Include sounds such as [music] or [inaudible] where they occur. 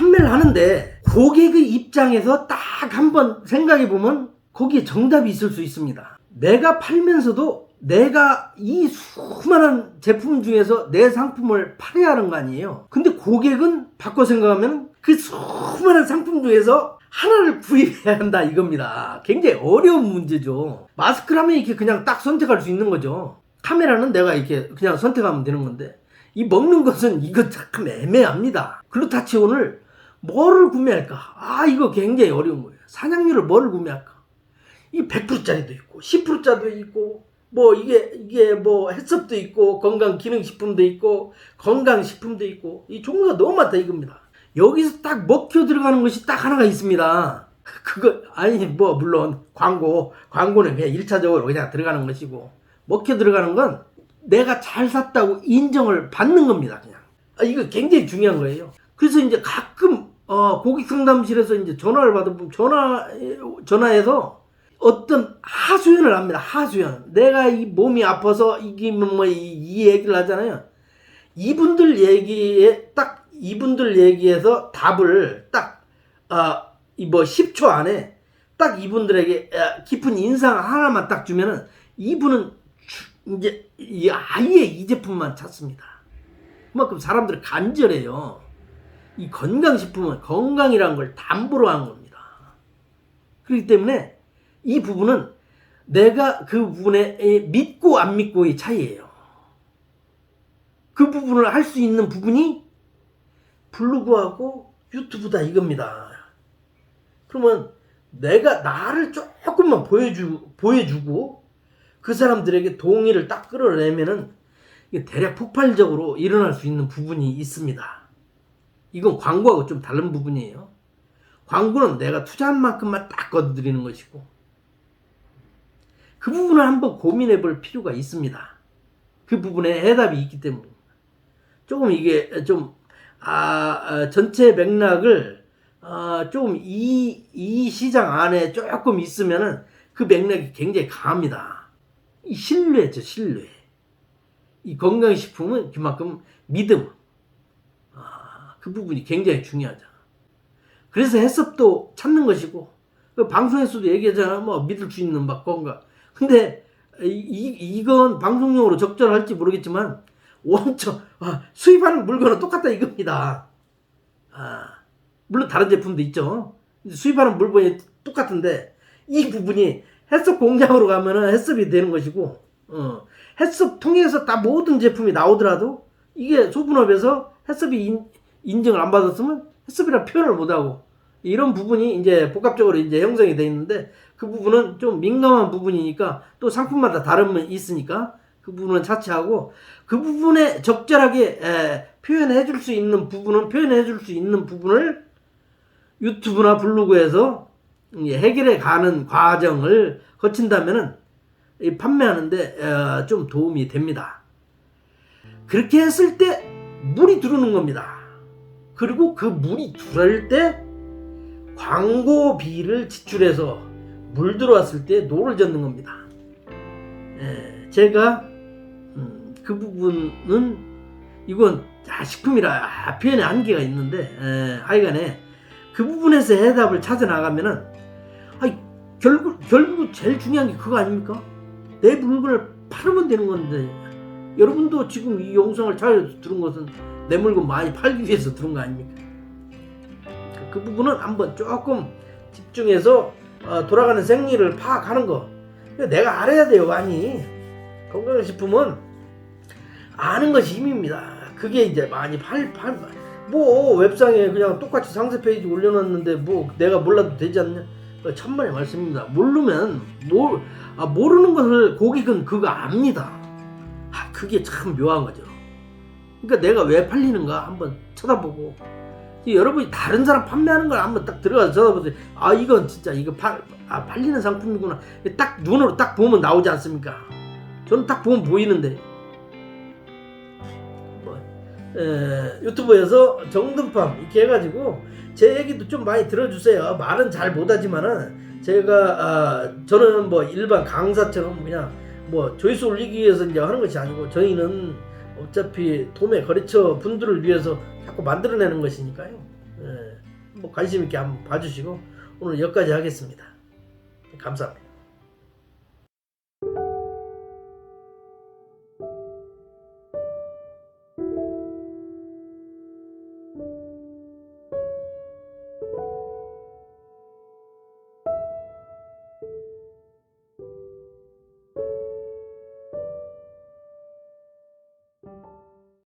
판매를 하는데 고객의 입장에서 딱 한번 생각해 보면 거기에 정답이 있을 수 있습니다. 내가 팔면서도 내가 이 수많은 제품 중에서 내 상품을 팔아야 하는 거 아니에요. 근데 고객은 바꿔 생각하면 그 수많은 상품 중에서 하나를 구입해야 한다 이겁니다. 굉장히 어려운 문제죠. 마스크라면 이렇게 그냥 딱 선택할 수 있는 거죠. 카메라는 내가 이렇게 그냥 선택하면 되는 건데 이 먹는 것은 이거 참 애매합니다. 글루타치온을 뭐를 구매할까? 아 이거 굉장히 어려운 거예요. 사냥류를 뭐를 구매할까? 이 100%짜리도 있고 10%짜리도 있고 뭐 이게 이게 뭐 햇섭도 있고 건강 기능 식품도 있고 건강 식품도 있고 이 종류가 너무 많다 이겁니다. 여기서 딱 먹혀 들어가는 것이 딱 하나가 있습니다. [laughs] 그거 아니 뭐 물론 광고 광고는 그냥 1차적으로 그냥 들어가는 것이고 먹혀 들어가는 건 내가 잘 샀다고 인정을 받는 겁니다 그냥 아, 이거 굉장히 중요한 거예요 그래서 이제 가끔 어, 고객 상담실에서 이제 전화를 받으면 전화 전화해서 어떤 하소연을 합니다 하소연 내가 이 몸이 아파서 이게 뭐이 이 얘기를 하잖아요 이분들 얘기에 딱 이분들 얘기에서 답을 딱 어 이뭐 10초 안에 딱 이분들에게 어, 깊은 인상 하나만 딱 주면은 이분은 주- 이제 이 아예 이 제품만 찾습니다. 그만큼 사람들이 간절해요. 이 건강식품은 건강이라는 걸 담보로 한 겁니다. 그렇기 때문에 이 부분은 내가 그 부분에 믿고 안 믿고의 차이예요. 그 부분을 할 수 있는 부분이 블로그하고 유튜브다 이겁니다. 그러면 내가 나를 조금만 보여주, 보여주고 그 사람들에게 동의를 딱 끌어내면은 대략 폭발적으로 일어날 수 있는 부분이 있습니다. 이건 광고하고 좀 다른 부분이에요. 광고는 내가 투자한 만큼만 딱 걷어들이는 것이고 그 부분을 한번 고민해 볼 필요가 있습니다. 그 부분에 해답이 있기 때문입니다. 조금 이게 좀, 아, 아, 전체 맥락을, 아, 조금 이, 이 시장 안에 조금 있으면은 그 맥락이 굉장히 강합니다. 이 신뢰죠, 신뢰. 이 건강식품은 그만큼 믿음. 아, 그 부분이 굉장히 중요하죠. 그래서 해썹도 찾는 것이고, 그 방송에서도 얘기하잖아. 뭐, 믿을 수 있는 막 건강. 근데, 이, 이- 이건 방송용으로 적절할지 모르겠지만, 원천, 아, 수입하는 물건은 똑같다 이겁니다. 아, 물론 다른 제품도 있죠. 수입하는 물건이 똑같은데, 이 부분이 햇섭 공장으로 가면은 햇섭이 되는 것이고, 어, 햇섭 통해서 다 모든 제품이 나오더라도, 이게 소분업에서 햇섭이 인, 인정을 안 받았으면 햇섭이라 표현을 못하고, 이런 부분이 이제 복합적으로 이제 형성이 돼 있는데, 그 부분은 좀 민감한 부분이니까, 또 상품마다 다름이 있으니까, 그 부분은 차치하고, 그 부분에 적절하게 에, 표현해 줄 수 있는 부분은 표현해 줄 수 있는 부분을 유튜브나 블로그에서 이 해결해 가는 과정을 거친다면은 이 판매하는데 어, 좀 도움이 됩니다. 그렇게 했을 때 물이 들어오는 겁니다. 그리고 그 물이 들어올 때 광고비를 지출해서 물 들어왔을 때 노를 젓는 겁니다. 예, 제가 음, 그 부분은 이건 아, 식품이라 아, 표현의 한계가 있는데 에, 하여간에 그 부분에서 해답을 찾아 나가면은 결국 결국 제일 중요한 게 그거 아닙니까? 내 물건을 팔으면 되는 건데 여러분도 지금 이 영상을 잘 들은 것은 내 물건 많이 팔기 위해서 들은 거 아닙니까? 그, 그 부분은 한번 조금 집중해서 어, 돌아가는 생리를 파악하는 거 내가 알아야 돼요 많이 건강식품은 아는 것이 힘입니다. 그게 이제 많이 팔, 팔, 뭐 웹상에 그냥 똑같이 상세 페이지 올려놨는데 뭐 내가 몰라도 되지 않냐? 어, 천만의 말씀입니다. 모르면 모, 아, 모르는 것을 고객은 그거 압니다. 아, 그게 참 묘한 거죠. 그러니까 내가 왜 팔리는가 한번 쳐다보고 이 여러분이 다른 사람 판매하는 걸 한번 딱 들어가서 쳐다보세요. 아 이건 진짜 이거 팔, 아, 팔리는 상품이구나. 딱 눈으로 딱 보면 나오지 않습니까? 저는 딱 보면 보이는데 뭐, 에, 유튜브에서 정등팜 이렇게 해가지고 제 얘기도 좀 많이 들어주세요. 말은 잘 못하지만은 제가 아, 저는 뭐 일반 강사처럼 그냥 뭐 조회수 올리기 위해서 이제 하는 것이 아니고 저희는 어차피 도매 거래처 분들을 위해서 자꾸 만들어내는 것이니까요. 예, 뭐 관심 있게 한번 봐주시고 오늘 여기까지 하겠습니다. 감사합니다.